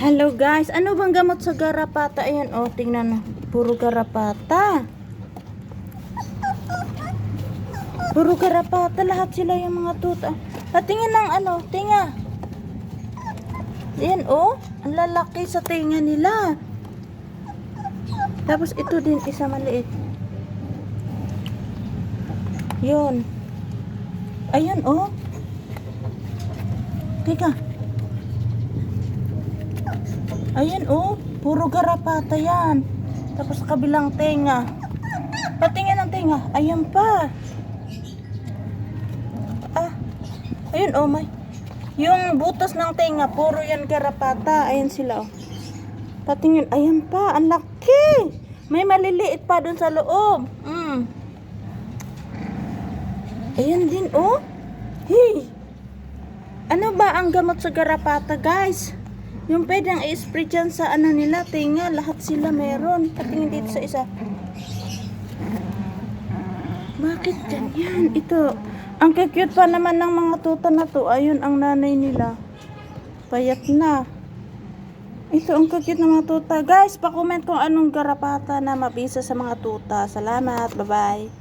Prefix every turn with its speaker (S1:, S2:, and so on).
S1: Hello guys, ano bang gamot sa garapata? Ayan, oh, tingnan na. Puro garapata. Puro garapata, lahat sila yung mga tuta. At tingin ng ano, tinga. Ayan, oh, ang lalaki sa tinga nila. Tapos ito din, isa maliit. Yun. Ayun, oh. Teka. Ayan, oh. Puro garapata yan. Tapos kabilang tenga. Patingin ang tenga. Ayan pa. Ah. Ayun, oh, may. Yung butas ng tenga, puro yan garapata. Ayan sila, oh. Patingin. Ayan pa. Ang laki. May maliliit pa dun sa loob. Mm. Ayan din, oh. Hey. Ano ba ang gamot sa garapata, guys? Yung pwedeng i-spray dyan sa ano nila, tinga, lahat sila meron. Patingin dito sa isa. Bakit ganyan? Ito, ang cute pa naman ng mga tuta na to. Ayun, ang nanay nila. Payat na. Ito, ang cute ng mga tuta. Guys, pa-comment kung anong garapata na mabisa sa mga tuta. Salamat, bye-bye.